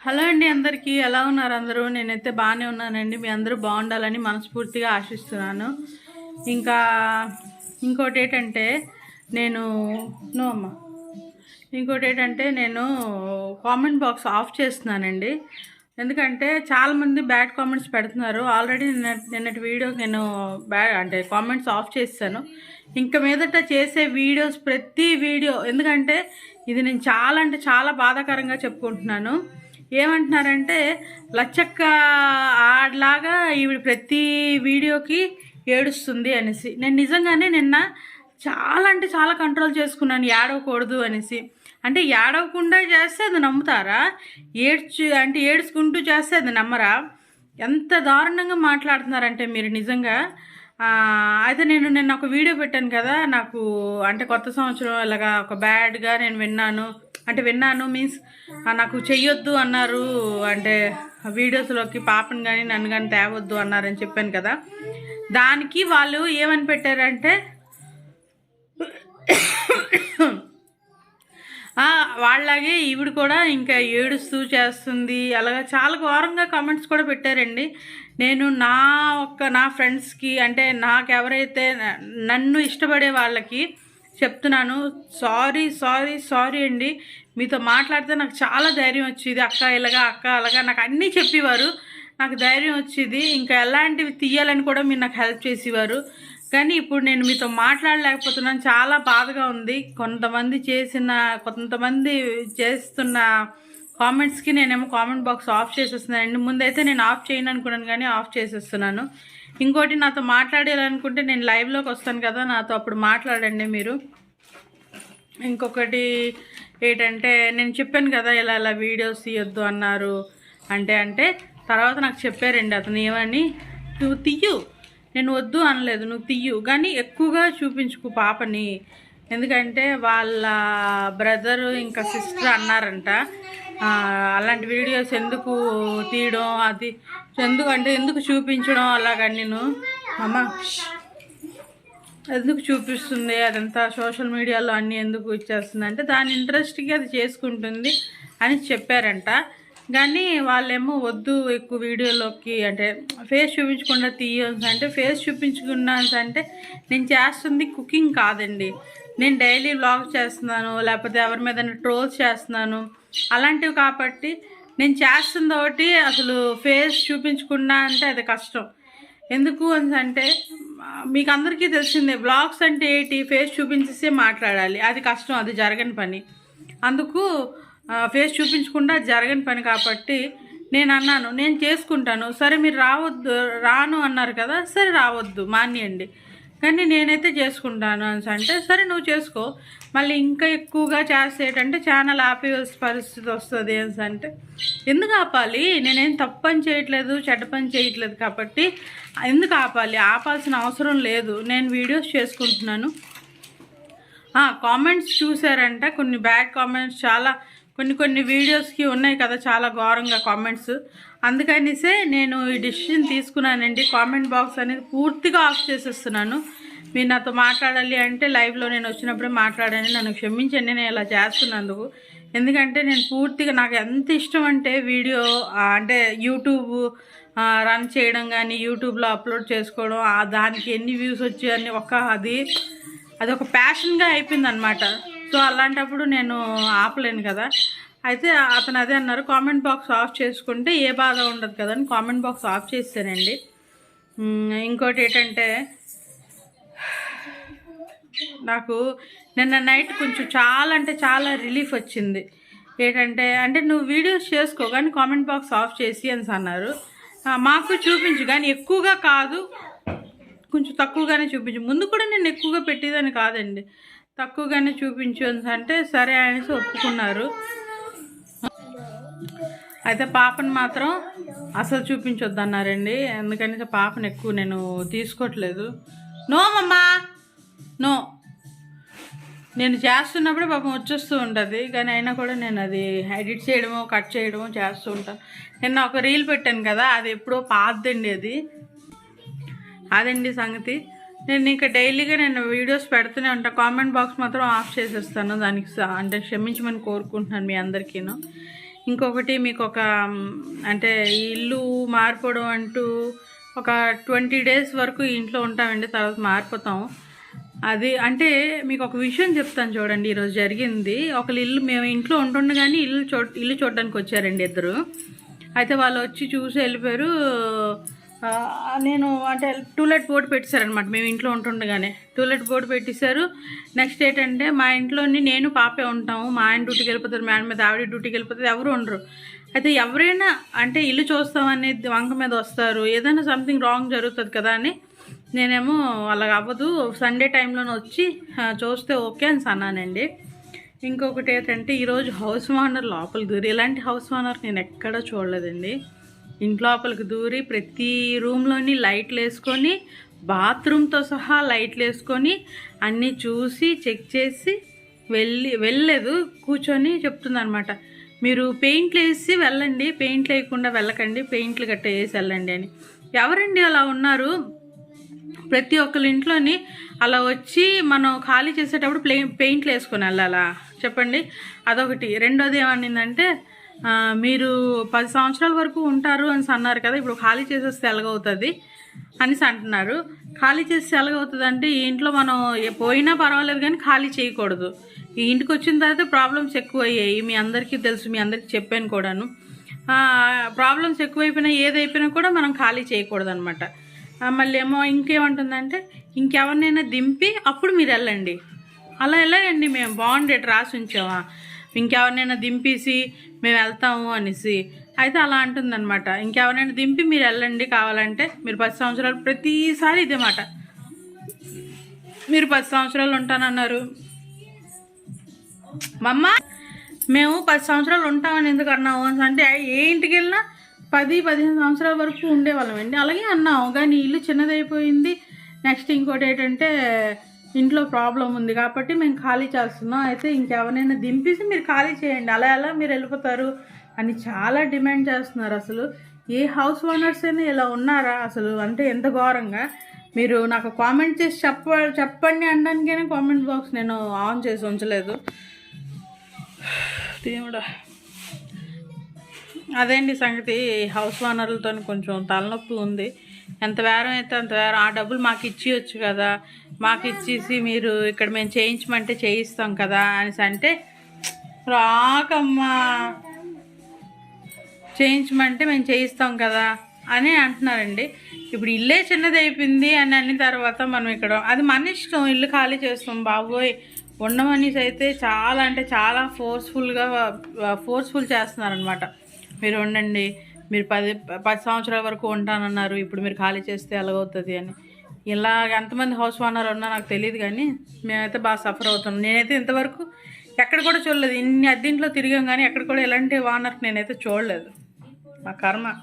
Hello అండి అందరికీ ఎలా ఉన్నారు అందరూ? నేనైతే బాగానే ఉన్నానండి. మీ అందరూ బాగుండాలని మనస్ఫూర్తిగా ఆశిస్తున్నాను. ఇంకా ఇంకోటి ఏంటంటే నేను నో అమ్మ. ఇంకోటి ఏంటంటే నేను కామెంట్ బాక్స్ ఆఫ్ చేస్తున్నానండి. ఎందుకంటే చాలామంది బ్యాడ్ కామెంట్స్ పెడుతున్నారు. ఆల్రెడీ నిన్న నిన్నటి వీడియో నేను బ్యాడ్ అంటే కామెంట్స్ ఆఫ్ చేస్తాను. ఇంకా మీదట చేసే వీడియోస్ ప్రతి వీడియో ఎందుకంటే ఇది నేను చాలా అంటే చాలా బాధాకరంగా చెప్పుకుంటున్నాను. ఏమంటున్నారంటే లచ్చక్క ఆడలాగా ఈవిడ ప్రతి వీడియోకి ఏడుస్తుంది అనేసి. నేను నిజంగానే నిన్న చాలా అంటే చాలా కంట్రోల్ చేసుకున్నాను ఏడవకూడదు అనేసి. అంటే ఏడవకుండా చేస్తే అది నమ్ముతారా? ఏడ్చు అంటే ఏడ్చుకుంటూ చేస్తే అది నమ్మరా? ఎంత దారుణంగా మాట్లాడుతున్నారంటే మీరు నిజంగా. అయితే నేను నిన్న ఒక వీడియో పెట్టాను కదా నాకు అంటే కొత్త సంవత్సరం ఇలాగా ఒక బ్యాడ్గా నేను విన్నాను. అంటే విన్నాను మీన్స్ నాకు చెయ్యొద్దు అన్నారు. అంటే వీడియోస్లోకి పాపని కానీ నన్ను కానీ తేవద్దు అన్నారని చెప్పాను కదా. దానికి వాళ్ళు ఏమని పెట్టారంటే వాళ్ళలాగే ఈవిడ కూడా ఇంకా ఏడుస్తూ చేస్తుంది. అలాగా చాలా ఘోరంగా కామెంట్స్ కూడా పెట్టారండి. నేను నా ఒక్క నా ఫ్రెండ్స్కి అంటే నాకు ఎవరైతే నన్ను ఇష్టపడే వాళ్ళకి చెప్తున్నాను. సారీ సారీ సారీ అండి. మీతో మాట్లాడితే నాకు చాలా ధైర్యం వచ్చేది. అక్క ఇలాగా అక్క అలాగా నాకు అన్నీ చెప్పేవారు. నాకు ధైర్యం వచ్చేది. ఇంకా ఎలాంటివి తీయాలని కూడా మీరు నాకు హెల్ప్ చేసేవారు. కానీ ఇప్పుడు నేను మీతో మాట్లాడలేకపోతున్నాను. చాలా బాధగా ఉంది. కొంతమంది చేసిన కొంతమంది చేస్తున్న కామెంట్స్కి నేనేమో కామెంట్ బాక్స్ ఆఫ్ చేసేస్తున్నానండి ముందైతే నేను ఆఫ్ చేయను అనుకున్నాను కానీ ఆఫ్ చేసేస్తున్నాను. ఇంకోటి నాతో మాట్లాడాలనుకుంటే నేను లైవ్లోకి వస్తాను కదా నాతో అప్పుడు మాట్లాడండి మీరు. ఇంకొకటి ఏంటంటే నేను చెప్పాను కదా ఇలా ఇలా వీడియోస్ తీయొద్దు అన్నారు. అంటే అంటే తర్వాత నాకు చెప్పారండి అతను ఏమని నువ్వు తీయు. నేను వద్దు అనలేదు నువ్వు తీయు. కానీ ఎక్కువగా చూపించుకు పాపని. ఎందుకంటే వాళ్ళ బ్రదర్ ఇంకా సిస్టర్ అన్నారంట. అలాంటి వీడియోస్ ఎందుకు తీయడం అది ఎందుకంటే ఎందుకు చూపించడం అలాగని నేను? అమ్మ ఎందుకు చూపిస్తుంది? అదంతా సోషల్ మీడియాలో అన్నీ ఎందుకు ఇచ్చేస్తుంది? అంటే దాని ఇంట్రెస్ట్కి అది చేసుకుంటుంది అని చెప్పారంట. కానీ వాళ్ళేమో వద్దు ఎక్కువ వీడియోలోకి అంటే ఫేస్ చూపించకుండా తీయొచ్చు అంటే ఫేస్ చూపించుకున్నాను అంటే నేను చేస్తుంది కుకింగ్ కాదండి. నేను డైలీ వ్లాగ్ చేస్తున్నాను లేకపోతే ఎవరి మీద ట్రోల్స్ చేస్తున్నాను. అలాంటివి కాబట్టి నేను చేస్తుంది ఒకటి అసలు ఫేస్ చూపించకుండా అంటే అది కష్టం. ఎందుకు అని అంటే మీకు అందరికీ తెలిసిందే బ్లాగ్స్ అంటే ఏంటి? ఫేస్ చూపించేసే మాట్లాడాలి. అది కష్టం అది జరగని పని. అందుకు ఫేస్ చూపించకుండా జరగని పని కాబట్టి నేను అన్నాను నేను చేసుకుంటాను. సరే మీరు రావద్దు రాను అన్నారు కదా సరే రావద్దు మానేయండి. కానీ నేనైతే చేసుకుంటాను అని అంటే సరే నువ్వు చేసుకో. మళ్ళీ ఇంకా ఎక్కువగా చేసేటంటే ఛానల్ ఆపేవలసిన పరిస్థితి వస్తుంది అని అంటే ఎందుకు ఆపాలి? నేనేం తప్పు పని చేయట్లేదు చెడ్డ పని చేయట్లేదు కాబట్టి ఎందుకు ఆపాలి? ఆపాల్సిన అవసరం లేదు. నేను వీడియోస్ చేసుకుంటున్నాను. కామెంట్స్ చూసారంట. కొన్ని బ్యాడ్ కామెంట్స్ చాలా కొన్ని కొన్ని వీడియోస్కి ఉన్నాయి కదా చాలా ఘోరంగా కామెంట్స్ అందుకనిసే నేను ఈ డిసిషన్ తీసుకున్నానండి. కామెంట్ బాక్స్ అనేది పూర్తిగా ఆఫ్ చేసేస్తున్నాను. మీరు నాతో మాట్లాడాలి అంటే లైవ్లో నేను వచ్చినప్పుడే మాట్లాడాను. నన్ను క్షమించండి నేను ఇలా చేస్తున్నందుకు. ఎందుకంటే నేను పూర్తిగా నాకు ఎంత ఇష్టం అంటే వీడియో అంటే యూట్యూబ్ రన్ చేయడం కానీ యూట్యూబ్లో అప్లోడ్ చేసుకోవడం ఆ దానికి ఎన్ని వ్యూస్ వచ్చాయని ఒక అది అది ఒక ప్యాషన్గా అయిపోయింది అనమాట సో అలాంటప్పుడు నేను ఆపలేను కదా. అయితే అతను అదే అన్నారు కామెంట్ బాక్స్ ఆఫ్ చేసుకుంటే ఏ బాధ ఉండదు కదా అని కామెంట్ బాక్స్ ఆఫ్ చేశానండి ఇంకోటి ఏంటంటే నాకు నిన్న నైట్ కొంచెం చాలా అంటే చాలా రిలీఫ్ వచ్చింది. ఏంటంటే అంటే నువ్వు వీడియోస్ చేసుకో కానీ కామెంట్ బాక్స్ ఆఫ్ చేసి అని అన్నారు. మాకు చూపించు కానీ ఎక్కువగా కాదు. కొంచెం తక్కువగానే చూపించు. ముందు కూడా నేను ఎక్కువగా పెట్టేదని కాదండి. తక్కువగానే చూపించు అంటే సరే అనేసి ఒప్పుకున్నారు. అయితే పాపను మాత్రం అసలు చూపించొద్దు అన్నారండి ఎందుకని పాపను ఎక్కువ నేను తీసుకోవట్లేదు. నో మమ్మా! నో! నేను చేస్తున్నప్పుడే పాపం వచ్చేస్తూ ఉంటుంది. కానీ అయినా కూడా నేను అది ఎడిట్ చేయడమో కట్ చేయడమో చేస్తూ ఉంటాను నిన్న ఒక రీల్ పెట్టాను కదా అది ఎప్పుడో పాతదండి అది. అదండి సంగతి. నేను ఇంకా డైలీగా నేను వీడియోస్ పెడుతూనే ఉంటాను కామెంట్ బాక్స్ మాత్రం ఆఫ్ చేసేస్తాను దానికి అంటే క్షమించమని కోరుకుంటున్నాను మీ అందరికీను. ఇంకొకటి మీకు ఒక అంటే ఈ ఇల్లు మారిపోవడం అంటూ ఒక ట్వంటీ డేస్ వరకు ఇంట్లో ఉంటామండి తర్వాత మారిపోతాం. అది అంటే మీకు ఒక విషయం చెప్తాను చూడండి ఈరోజు జరిగింది. ఒకళ్ళు ఇల్లు మేము ఇంట్లో ఉంటుండగానే ఇల్లు చూ ఇల్లు చూడడానికి వచ్చారండి ఇద్దరు. అయితే వాళ్ళు వచ్చి చూసి వెళ్ళిపోయారు. నేను అంటే టూలెట్ బోర్డు పెట్టేశారనమాట మేము ఇంట్లో ఉంటుండగానే టూలెట్ బోర్డు పెట్టేశారు నెక్స్ట్ ఏంటంటే మా ఇంట్లోని నేను పాపే ఉంటాము. మా ఆయన డ్యూటీకి వెళ్ళిపోతారు మేడం మీద ఆవిడ డ్యూటీకి వెళ్ళిపోతారు ఎవరు ఉండరు. అయితే ఎవరైనా అంటే ఇల్లు చూస్తామని వంక మీద వస్తారు. ఏదైనా సంథింగ్ రాంగ్ జరుగుతుంది కదా అని నేనేమో అలాగ అవ్వదు. సండే టైంలోనే వచ్చి చూస్తే ఓకే అని అన్నానండి ఇంకొకటి ఏంటంటే ఈరోజు హౌస్ ఓనర్ లోపలికి దూరి ఇలాంటి హౌస్ ఓనర్ నేను ఎక్కడా చూడలేదండి. ఇంట్లోపలికి దూరి ప్రతి రూమ్లోని లైట్లు వేసుకొని బాత్రూమ్తో సహా లైట్లు వేసుకొని అన్నీ చూసి చెక్ చేసి వెళ్ళి వెళ్ళలేదు. కూర్చొని చెప్తుంది అనమాట మీరు పెయింట్లు వేసి వెళ్ళండి. పెయింట్లు వేయకుండా వెళ్ళకండి. పెయింట్లు గట్ట వేసి వెళ్ళండి అని. ఎవరండి అలా ఉన్నారు? ప్రతి ఒక్కరి ఇంట్లోని అలా వచ్చి మనం ఖాళీ చేసేటప్పుడు ప్లే పెయింట్లు వేసుకొని వెళ్ళాలా? చెప్పండి. అదొకటి. రెండోది ఏమనిందంటే మీరు పది సంవత్సరాల వరకు ఉంటారు అని అన్నారు కదా ఇప్పుడు ఖాళీ చేసేస్తే ఎలాగవుతుంది అనేసి అంటున్నారు. ఖాళీ చేస్తే ఎలాగవుతుంది అంటే ఈ ఇంట్లో మనం పోయినా పర్వాలేదు కానీ ఖాళీ చేయకూడదు. ఈ ఇంటికి వచ్చిన తర్వాత ప్రాబ్లమ్స్ ఎక్కువ అయ్యాయి మీ అందరికీ తెలుసు మీ అందరికీ చెప్పాను కూడాను. ప్రాబ్లమ్స్ ఎక్కువైపోయినా ఏదైపోయినా కూడా మనం ఖాళీ చేయకూడదు అనమాట మళ్ళీ ఏమో ఇంకేమంటుందంటే ఇంకెవరినైనా దింపి అప్పుడు మీరు వెళ్ళండి. అలా వెళ్ళండి మేము. బాగుండేటి రాసి ఉంచామా ఇంకెవరినైనా దింపేసి మేము వెళ్తాము అనేసి. అయితే అలా అంటుందన్నమాట. ఇంకెవరినైనా దింపి మీరు వెళ్ళండి కావాలంటే మీరు పది సంవత్సరాలు ప్రతిసారి ఇదే మాట. మీరు పది సంవత్సరాలు ఉంటానన్నారు. మమ్మ మేము పది సంవత్సరాలు ఉంటామని ఎందుకు అన్నాము అంటే ఏ ఇంటికి వెళ్ళినా పది పదిహేను సంవత్సరాల వరకు ఉండేవాళ్ళమండి. అలాగే అన్నాము కానీ ఇల్లు చిన్నదైపోయింది. నెక్స్ట్ ఇంకోటి ఏంటంటే ఇంట్లో ప్రాబ్లం ఉంది కాబట్టి మేము ఖాళీ చేస్తున్నాం. అయితే ఇంకెవరైనా దింపేసి మీరు ఖాళీ చేయండి. అలా ఎలా మీరు వెళ్ళిపోతారు? అని చాలా డిమాండ్ చేస్తున్నారు అసలు. ఏ హౌస్ ఓనర్స్ అయినా ఇలా ఉన్నారా? అసలు అంటే ఎంత ఘోరంగా. మీరు నాకు కామెంట్ చేసి చెప్ప చెప్పండి అనడానికైనా కామెంట్ బాక్స్ నేను ఆన్ చేసి ఉంచలేదు. దేవుడా. అదేంటి సంగతి? హౌస్ ఓనర్లతో కొంచెం తలనొప్పి ఉంది. ఎంత వేరం అయితే అంత వేరం. ఆ డబ్బులు మాకు ఇచ్చేయచ్చు కదా. మాకు ఇచ్చేసి మీరు ఇక్కడ మేము చేయించమంటే చేయిస్తాం కదా అనేసి అంటే రాకమ్మా. చేయించమంటే మేము చేయిస్తాం కదా అని అంటున్నారండి. ఇప్పుడు ఇల్లే చిన్నది అయిపోయింది అని అన్న తర్వాత మనం ఇక్కడ అది మన ఇష్టం ఇల్లు ఖాళీ చేస్తాం బాబోయ్. ఉండమనేసి అయితే చాలా అంటే చాలా ఫోర్స్ఫుల్గా ఫోర్స్ఫుల్ చేస్తున్నారనమాట మీరు ఉండండి మీరు పది పది సంవత్సరాల వరకు ఉంటానన్నారు ఇప్పుడు మీరు ఖాళీ చేస్తే ఎలాగవుతుంది అని. ఇలా ఎంతమంది హౌస్ ఓనర్ ఉన్నా నాకు తెలియదు కానీ మేమైతే బాగా సఫర్ అవుతున్నాం. నేనైతే ఇంతవరకు ఎక్కడ కూడా చూడలేదు. ఇన్ని అద్దీంట్లో తిరిగాం కానీ ఎక్కడ కూడా ఎలాంటి ఓనర్ నేనైతే చూడలేదు. మా కర్మ.